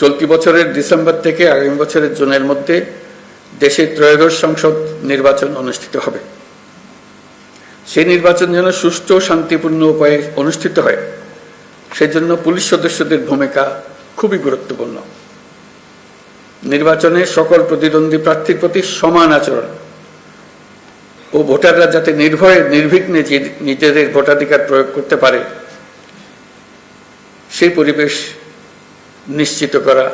চলতি বছরের ডিসেম্বর থেকে আগামী বছরের জুনের মধ্যে দেশে ত্রয়োদশ সংসদ নির্বাচন অনুষ্ঠিত হবে। সেই নির্বাচন যেন সুষ্ঠু, শান্তিপূর্ণ উপায়ে অনুষ্ঠিত হয়, সেজন্য পুলিশ সদস্যদের ভূমিকা খুবই গুরুত্বপূর্ণ। নির্বাচনে সকল প্রতিদ্বন্দ্বী প্রার্থীর প্রতি সমান আচরণ ও ভোটাররা যাতে নির্ভয়ে, নির্বিঘ্নে নিজেদের ভোটাধিকার প্রয়োগ করতে পারে, সেই পরিবেশ নিশ্চিত করা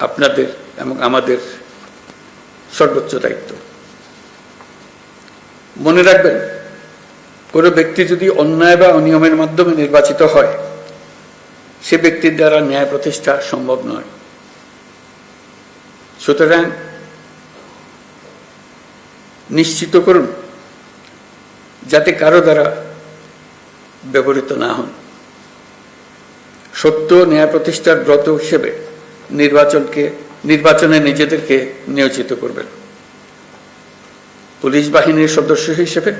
আপনাদের এবং আমাদের সর্বোচ্চ দায়িত্ব। মনে রাখবেন, কোনো ব্যক্তি যদি অন্যায় বা অনিয়মের মাধ্যমে নির্বাচিত হয়, সে ব্যক্তির দ্বারা ন্যায় প্রতিষ্ঠা সম্ভব নয়। সুতরাং নিশ্চিত করুন, যাতে কারও দ্বারা ব্যবহৃত না হন। সত্য ন্যায় প্রতিষ্ঠার ব্রত হিসেবে নির্বাচনকে, নির্বাচনে নিজেদেরকে নিয়োজিত করবেন। পুলিশ বাহিনীর সদস্য হিসেবে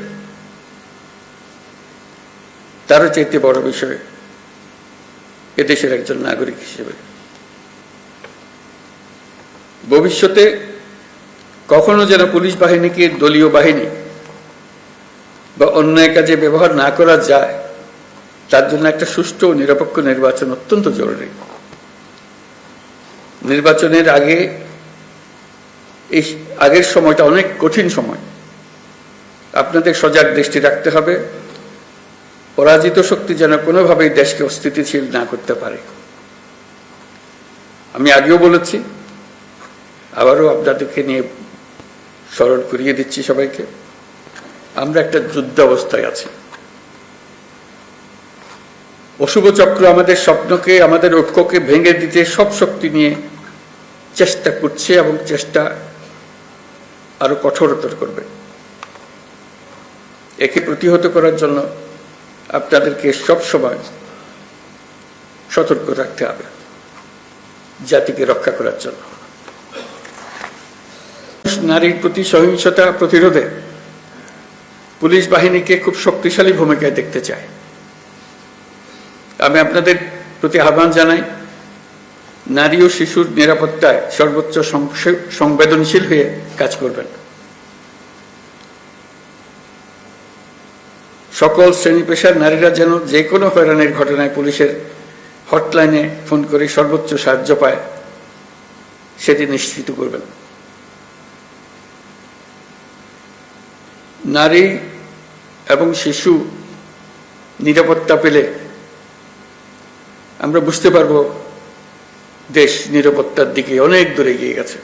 তারও চাইতে বড় বিষয় এদেশের একজন নাগরিক হিসেবে। ভবিষ্যতে কখনো যেন পুলিশ বাহিনীকে দলীয় বাহিনী বা অন্যায় কাজে ব্যবহার না করা যায় তার জন্য একটা সুষ্ঠু ও নিরপেক্ষ নির্বাচন অত্যন্ত জরুরি। নির্বাচনের আগে, এই আগের সময়টা অনেক কঠিন সময়। আপনাদের সজাগ দৃষ্টি রাখতে হবে। পরাজিত শক্তি যেন কোনোভাবেই দেশকে অস্থিতিশীল না করতে পারে। আমি আগেও বলেছি, আবারও আপনাদেরকে নিয়ে স্মরণ করিয়ে দিচ্ছি সবাইকে। আমরা একটা যুদ্ধ অবস্থায় আছি। অশুভ চক্র আমাদের স্বপ্নকে, আমাদের ঐক্যকে ভেঙে দিতে সব শক্তি নিয়ে চেষ্টা করছে এবং চেষ্টা আরও কঠোরতর করবে। একে প্রতিহত করার জন্য আপনাদেরকে সব সময় সতর্ক রাখতে হবে, জাতিকে রক্ষা করার জন্য। নারীর প্রতি সহিংসতা প্রতিরোধে পুলিশ বাহিনীকে খুব শক্তিশালী ভূমিকায় দেখতে চায়। আমি আপনাদের প্রতি আহ্বান জানাই, নারী ও শিশুর নিরাপত্তায় সর্বোচ্চ সংবেদনশীল হয়ে কাজ করবেন। সকল শ্রেণি পেশার নারীরা যেন যে কোনো হয়রানির ঘটনায় পুলিশের হটলাইনে ফোন করে সর্বোচ্চ সাহায্য পায়, সেটি নিশ্চিত করবেন। নারী এবং শিশু নিরাপত্তা পেলে আমরা বুঝতে পারব দেশ নিরাপত্তার দিকে অনেক দূরে গিয়ে গেছে।